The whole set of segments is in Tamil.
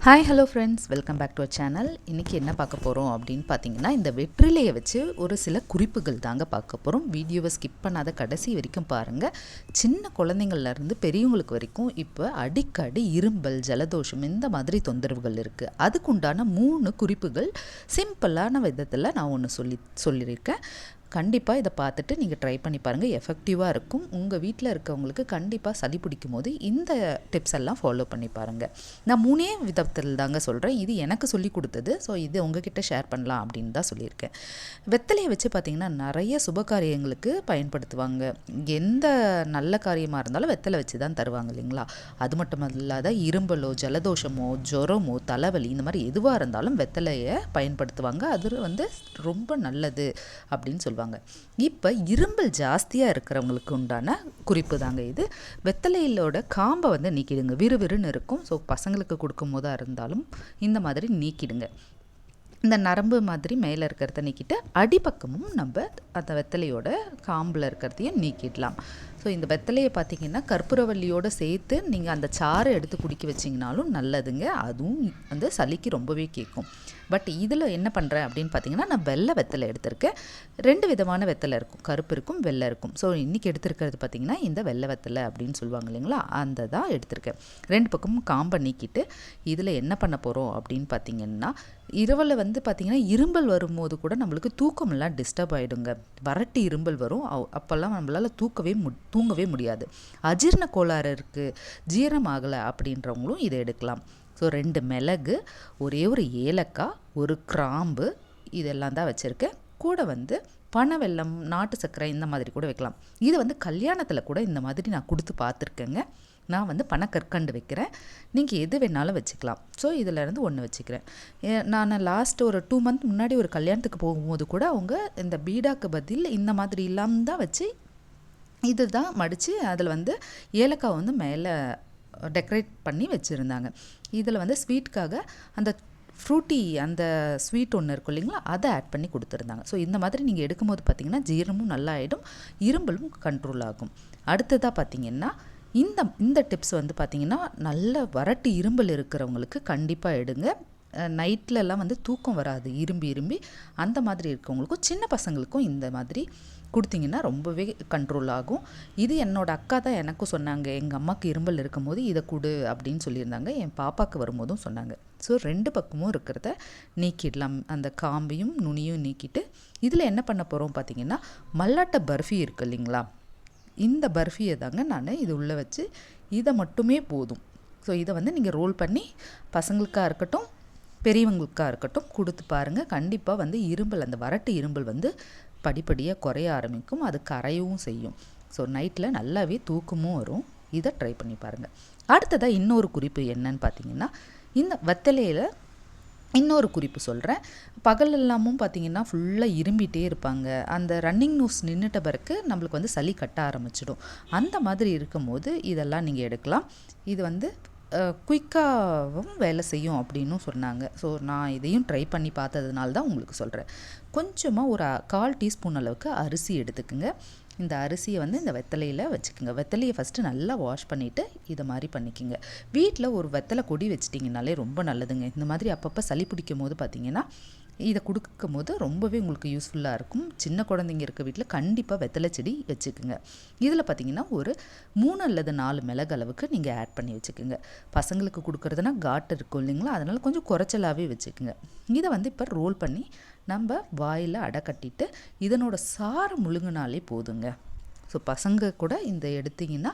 Hi hello friends welcome back to channel இன்றைக்கி என்ன பார்க்க போகிறோம் அப்படின்னு பார்த்தீங்கன்னா இந்த வெற்றிலையை வச்சு ஒரு சில குறிப்புகள் தாங்க பார்க்க போகிறோம் வீடியோவை ஸ்கிப் பண்ணாத கடைசி வரைக்கும் பாருங்கள் சின்ன குழந்தைங்கள்லேருந்து பெரியவங்களுக்கு வரைக்கும் இப்போ அடிக்கடி இரும்பல் ஜலதோஷம் இந்த மாதிரி தொந்தரவுகள் இருக்குது அதுக்குண்டான மூணு குறிப்புகள் சிம்பிளான விதத்தில் நான் ஒன்று சொல்லி சொல்லியிருக்கேன். கண்டிப்பாக இதை பார்த்துட்டு நீங்கள் ட்ரை பண்ணி பாருங்கள் எஃபெக்டிவாக இருக்கும். உங்கள் வீட்டில் இருக்கவங்களுக்கு கண்டிப்பாக சளி பிடிக்கும் போது இந்த டிப்ஸ் எல்லாம் ஃபாலோ பண்ணி பாருங்கள் நான் மூணே விதத்தில் தாங்க சொல்கிறேன் இது எனக்கு சொல்லி கொடுத்தது. ஸோ இது உங்ககிட்ட ஷேர் பண்ணலாம் அப்படின்னு தான் சொல்லியிருக்கேன். வெத்தலையை வச்சு பார்த்திங்கன்னா நிறைய சுப காரியங்களுக்கு பயன்படுத்துவாங்க. எந்த நல்ல காரியமாக இருந்தாலும் வெத்தலை வச்சு தான் தருவாங்க இல்லைங்களா? அது மட்டும் இல்லாத இரும்பலோ ஜலதோஷமோ ஜுரமோ தலைவலி இந்த மாதிரி எதுவாக இருந்தாலும் வெத்தலையை பயன்படுத்துவாங்க. அது வந்து ரொம்ப நல்லது அப்படின்னு சொல்லுவாங்க செய்வாங்க இப்போ இரும்பல் ஜாஸ்தியாக இருக்கிறவங்களுக்கு உண்டான குறிப்பு தாங்க இது. வெத்தலையிலோட காம்பை வந்து நீக்கிடுங்க. விறுவிறுன்னு இருக்கும். ஸோ பசங்களுக்கு கொடுக்கும் போதாக இருந்தாலும் இந்த மாதிரி நீக்கிடுங்க. இந்த நரம்பு மாதிரி மேலே இருக்கிறத நீக்கிட்டு அடிப்பக்கமும் நம்ம அந்த வெத்தலையோட காம்பில் இருக்கிறதையும் நீக்கிடலாம். ஸோ இந்த வெத்தலையை பார்த்தீங்கன்னா கற்பூரவல்லியோடு சேர்த்து நீங்கள் அந்த சாறை எடுத்து குடிக்க வச்சிங்கனாலும் நல்லதுங்க. அதுவும் வந்து சளிக்கு ரொம்பவே கேட்கும். பட் இதில் என்ன பண்ணுறேன் அப்படின்னு பார்த்தீங்கன்னா நான் வெள்ளை வெத்தலை எடுத்திருக்கேன். ரெண்டு விதமான வெத்தலை இருக்கும். கருப்பு இருக்கும் வெள்ளை இருக்கும். ஸோ இன்றைக்கி எடுத்திருக்கிறது பார்த்திங்கன்னா இந்த வெள்ளை வெத்தலை அப்படின்னு சொல்லுவாங்க இல்லைங்களா? அந்த தான் எடுத்திருக்கேன். ரெண்டு பக்கமும் காம்பை நீக்கிட்டு இதில் என்ன பண்ண போகிறோம் அப்படின்னு பார்த்தீங்கன்னா இரவில் வந்து பார்த்திங்கன்னா இரும்பல் வரும்போது கூட நம்மளுக்கு தூக்கமெல்லாம் டிஸ்டர்ப் ஆகிடுங்க வரட்டு இரும்பல் வரும். அப்போல்லாம் நம்மளால் தூக்கவே மு தூங்கவே முடியாது. அஜீர்ண கோளாறு இருக்குது ஜீரணம் ஆகலை அப்படின்றவங்களும் இதை எடுக்கலாம். ஸோ ரெண்டு மிளகு ஒரே ஒரு ஏலக்காய் ஒரு கிராம்பு இதெல்லாம் தான் வச்சுருக்கேன். கூட வந்து பனை வெல்லம் நாட்டு சர்க்கரை இந்த மாதிரி கூட வைக்கலாம். இது வந்து கல்யாணத்தில் கூட இந்த மாதிரி நான் கொடுத்து பார்த்துருக்கேங்க. நான் வந்து பனக்கற்கண்டு வைக்கிறேன். நீங்கள் எது வேணாலும் வச்சுக்கலாம். ஸோ இதிலேருந்து ஒன்று வச்சுக்கிறேன். நான் லாஸ்ட் ஒரு டூ மந்த் முன்னாடி ஒரு கல்யாணத்துக்கு போகும்போது கூட அவங்க இந்த பீடாக்கு பதில் இந்த மாதிரி இல்லாமல் தான் வச்சு இது தான் மடித்து அதில் வந்து ஏலக்காய் வந்து மேலே டெக்கரேட் பண்ணி வச்சுருந்தாங்க. இதில் வந்து ஸ்வீட்காக அந்த ஃப்ரூட்டி அந்த ஸ்வீட் ஒன்று இருக்கும் இல்லைங்களா அதை ஆட் பண்ணி கொடுத்துருந்தாங்க. ஸோ இந்த மாதிரி நீங்கள் எடுக்கும்போது பார்த்திங்கன்னா ஜீரணமும் நல்லா ஆகிடும் இரும்பலும் கண்ட்ரோல் ஆகும். அடுத்ததாக பார்த்திங்கன்னா இந்த இந்த டிப்ஸ் வந்து பார்த்திங்கன்னா நல்ல வரட்டு இரும்பல் இருக்கிறவங்களுக்கு கண்டிப்பாக எடுங்க. நைட்லலாம் வந்து தூக்கம் வராது. இரும்பி இரும்பி. அந்த மாதிரி இருக்கவங்களுக்கும் சின்ன பசங்களுக்கும் இந்த மாதிரி கொடுத்தீங்கன்னா ரொம்பவே கண்ட்ரோல் ஆகும். இது என்னோடய அக்கா தான் எனக்கும் சொன்னாங்க. எங்கள் அம்மாவுக்கு இரும்பல் இருக்கும்போது இதை கொடு அப்படின்னு சொல்லியிருந்தாங்க. என் பாப்பாவுக்கு வரும்போதும் சொன்னாங்க. ஸோ ரெண்டு பக்கமும் இருக்கிறத நீக்கிடலாம். அந்த காம்பையும் நுனியும் நீக்கிட்டு இதில் என்ன பண்ண போகிறோம் பார்த்தீங்கன்னா மல்லாட்டை பர்ஃபி இருக்குது இல்லைங்களா? இந்த பர்ஃபியை தாங்க நான் இது உள்ளே வச்சு இதை மட்டுமே போதும். ஸோ இதை வந்து நீங்கள் ரோல் பண்ணி பசங்களுக்காக இருக்கட்டும் பெரியவங்களுக்காக இருக்கட்டும் கொடுத்து பாருங்கள் கண்டிப்பாக வந்து இரும்பல் அந்த வரட்டு இரும்பல் வந்து படிப்படியாக குறைய ஆரம்பிக்கும். அது கரையவும் செய்யும். ஸோ நைட்டில் நல்லாவே தூக்கமும் வரும். இதை ட்ரை பண்ணி பாருங்கள் அடுத்ததாக இன்னொரு குறிப்பு என்னன்னு பார்த்தீங்கன்னா இந்த வெத்தலையில் இன்னொரு குறிப்பு சொல்கிறேன் பகல் எல்லாமும் பார்த்திங்கன்னா ஃபுல்லாக இரும்பிகிட்டே இருப்பாங்க. அந்த ரன்னிங் நூஸ் நின்றுட்ட பிறகு நம்மளுக்கு வந்து சளி கட்ட ஆரம்பிச்சிடும். அந்த மாதிரி இருக்கும்போது இதெல்லாம் நீங்கள் எடுக்கலாம். இது வந்து குயிக்காகவும் வேலை செய்யும் அப்படின்னும் சொன்னாங்க. ஸோ நான் இதையும் ட்ரை பண்ணி பார்த்ததுனால தான் உங்களுக்கு சொல்கிறேன் கொஞ்சமாக ஒரு கால் டீஸ்பூன் அளவுக்கு அரிசி எடுத்துக்குங்க. இந்த அரிசியை வந்து இந்த வெத்தலையில் வச்சுக்கோங்க. வெத்தலையை ஃபஸ்ட்டு நல்லா வாஷ் பண்ணிவிட்டு இதை மாதிரி பண்ணிக்கோங்க. வீட்டில் ஒரு வெத்தலை கொடி வச்சிட்டிங்கனாலே ரொம்ப நல்லதுங்க. இந்த மாதிரி அப்பப்போ சளி பிடிக்கும் போது பார்த்திங்கன்னா இதை கொடுக்கும் போது ரொம்பவே உங்களுக்கு யூஸ்ஃபுல்லாக இருக்கும். சின்ன குழந்தைங்க இருக்க வீட்டில் கண்டிப்பாக வெத்தலை செடி வச்சுக்கோங்க. இதில் பார்த்தீங்கன்னா ஒரு மூணு அல்லது நாலு மிளகு அளவுக்கு நீங்கள் ஆட் பண்ணி வச்சுக்கோங்க. பசங்களுக்கு கொடுக்குறதுனா காட்டு இருக்கும் இல்லைங்களா? அதனால் கொஞ்சம் குறைச்சலாகவே வச்சுக்கோங்க. இதை வந்து இப்போ ரோல் பண்ணி நம்ம வாயில் அடை கட்டிட்டு இதனோட சாறு முழுங்கினாலே போதுங்க. ஸோ பசங்க கூட இந்த எடுத்திங்கன்னா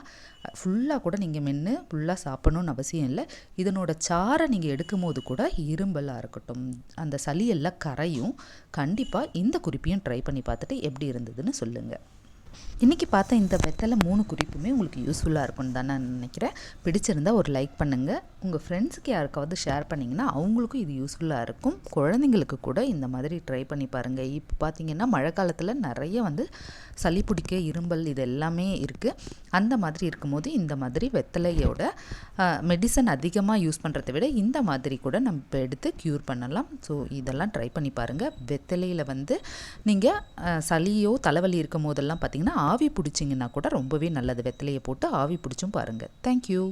ஃபுல்லாக கூட நீங்கள் மென்று ஃபுல்லாக சாப்பிட்ணுன்னு அவசியம் இல்லை. இதனோட சாரை நீங்கள் எடுக்கும் போது கூட இரும்பலாக இருக்கட்டும் அந்த சளியெல்லாம் கரையும். கண்டிப்பாக இந்த குறிப்பையும் ட்ரை பண்ணி பார்த்துட்டு எப்படி இருந்ததுன்னு சொல்லுங்கள் இன்றைக்கி பார்த்த இந்த வெத்தலை மூணு குறிப்புமே உங்களுக்கு யூஸ்ஃபுல்லாக இருக்கும்னு தான் நான் நினைக்கிறேன். பிடிச்சிருந்தால் ஒரு லைக் பண்ணுங்கள் உங்கள் ஃப்ரெண்ட்ஸுக்கு யாருக்காவது ஷேர் பண்ணிங்கன்னா அவங்களுக்கும் இது யூஸ்ஃபுல்லாக இருக்கும். குழந்தைங்களுக்கு கூட இந்த மாதிரி ட்ரை பண்ணி பாருங்கள் இப்போ பார்த்திங்கன்னா மழை காலத்தில் நிறைய வந்து சளி பிடிக்க இரும்பல் இது எல்லாமே இருக்குது அந்த மாதிரி இருக்கும்போது இந்த மாதிரி வெத்தலையோட மெடிசன் அதிகமாக யூஸ் பண்ணுறதை விட இந்த மாதிரி கூட நம்ம எடுத்து க்யூர் பண்ணலாம். ஸோ இதெல்லாம் ட்ரை பண்ணி பாருங்கள் வெத்தலையில் வந்து நீங்கள் சளியோ தலைவலி இருக்கும் போதெல்லாம் பார்த்திங்கன்னா ஆவி பிடிச்சிங்கன்னா கூட ரொம்பவே நல்லது. வெத்தலையை போட்டு ஆவி பிடிச்சும் பாருங்கள் தேங்க்யூ